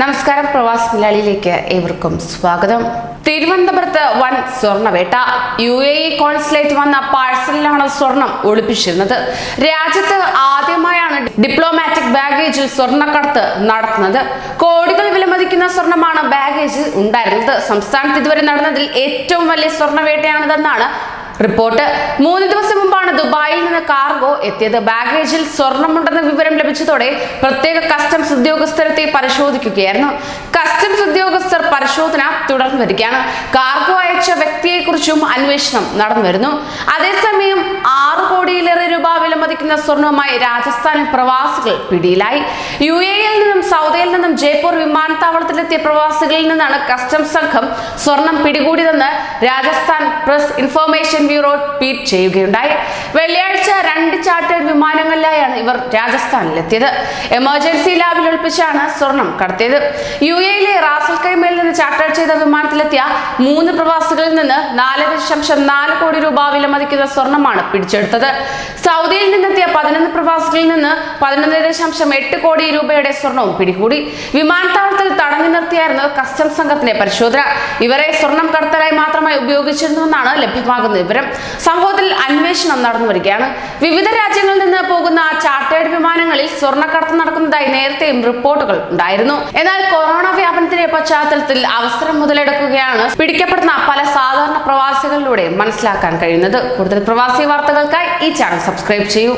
നമസ്കാരം പ്രവാസ് മലയാളിയിലേക്ക് ഏവർക്കും സ്വാഗതം. തിരുവനന്തപുരത്ത് വൺ സ്വർണവേട്ട യു എ ഇ കോൺസുലേറ്റ് വന്ന പാഴ്സലിലാണ് സ്വർണം ഒളിപ്പിച്ചിരുന്നത്. രാജ്യത്ത് ആദ്യമായാണ് ഡിപ്ലോമാറ്റിക് ബാഗേജിൽ സ്വർണക്കടത്ത് നടത്തുന്നത്. കോടികൾ വിലമതിക്കുന്ന സ്വർണമാണ് ബാഗേജിൽ ഉണ്ടായിരുന്നത്. സംസ്ഥാനത്ത് ഇതുവരെ നടന്നതിൽ ഏറ്റവും വലിയ സ്വർണവേട്ടയാണിതെന്നാണ് റിപ്പോർട്ട്. മൂന്ന് ദിവസം കാർഗോ എത്തിയത്. ബാഗേജിൽ സ്വർണമുണ്ടെന്ന വിവരം ലഭിച്ചതോടെ പ്രത്യേക കസ്റ്റംസ് ഉദ്യോഗസ്ഥരെത്തി പരിശോധിക്കുകയായിരുന്നു. കസ്റ്റംസ് ഉദ്യോഗസ്ഥർ പരിശോധന തുടർന്നു വരികയാണ്. കാർഗോ അയച്ച വ്യക്തിയെക്കുറിച്ചും അന്വേഷണം നടന്നു വരുന്നു അതേസമയം വിലമതിക്കുന്ന സ്വർണവുമായി രാജസ്ഥാനിൽ പ്രവാസികൾ പിടിയിലായി. യു എയിൽ നിന്നും സൗദിയിൽ നിന്നും ജയ്പൂർ വിമാനത്താവളത്തിലെത്തിയ പ്രവാസികളിൽ നിന്നാണ് കസ്റ്റംസ് സംഘം സ്വർണം പിടികൂടിയതെന്ന് Rajasthan press information bureau tweet ചെയ്യുകയുണ്ടായി. വെള്ളിയാഴ്ച രണ്ട് ചാർട്ടേഡ് വിമാനങ്ങളിലായാണ് ഇവർ രാജസ്ഥാനിലെത്തിയത്. എമർജൻസി ലാബിൽ ഒളിപ്പിച്ചാണ് സ്വർണം കടത്തിയത്. യു എയിലെ റാസൽ കൈമയിൽ നിന്ന് ചാർട്ടർ ചെയ്ത വിമാനത്തിലെത്തിയ മൂന്ന് പ്രവാസികളിൽ നിന്ന് നാല് ദശാംശം നാല് കോടി രൂപ വിലമതിക്കുന്ന സ്വർണമാണ് പിടിച്ചെടുത്തത്. സൗദിയിൽ നിന്നെത്തിയ പതിനൊന്ന് പ്രവാസികളിൽ നിന്ന് പതിനൊന്ന് ദശാംശം എട്ട് കോടി രൂപയുടെ സ്വർണവും പിടികൂടി. വിമാനത്താവളത്തിൽ തടഞ്ഞു നിർത്തിയായിരുന്നു കസ്റ്റംസ് സംഘത്തിന്റെ പരിശോധന. ഇവരെ സ്വർണം കടത്തലായി മാത്രമായി ഉപയോഗിച്ചിരുന്നുവെന്നാണ് ലഭ്യമാകുന്ന വിവരം. സംഭവത്തിൽ അന്വേഷണം നടന്നു വരികയാണ് വിവിധ രാജ്യങ്ങളിൽ നിന്ന് പോകുന്ന ചാർട്ടേഡ് വിമാനങ്ങളിൽ സ്വർണക്കടത്ത് നടക്കുന്നതായി നേരത്തെയും റിപ്പോർട്ടുകൾ ഉണ്ടായിരുന്നു. എന്നാൽ കൊറോണ വ്യാപനത്തിന്റെ പശ്ചാത്തലത്തിൽ അവസരം മുതലെടുക്കുകയാണ് പിടിക്കപ്പെടുന്ന പല സാധാരണ പ്രവാസികളിലൂടെ മനസ്സിലാക്കാൻ കഴിയുന്നത് കൂടുതൽ പ്രവാസി വാർത്തകൾക്കായി ഈ ചാനൽ സബ്സ്ക്രൈബ് ചെയ്യൂ.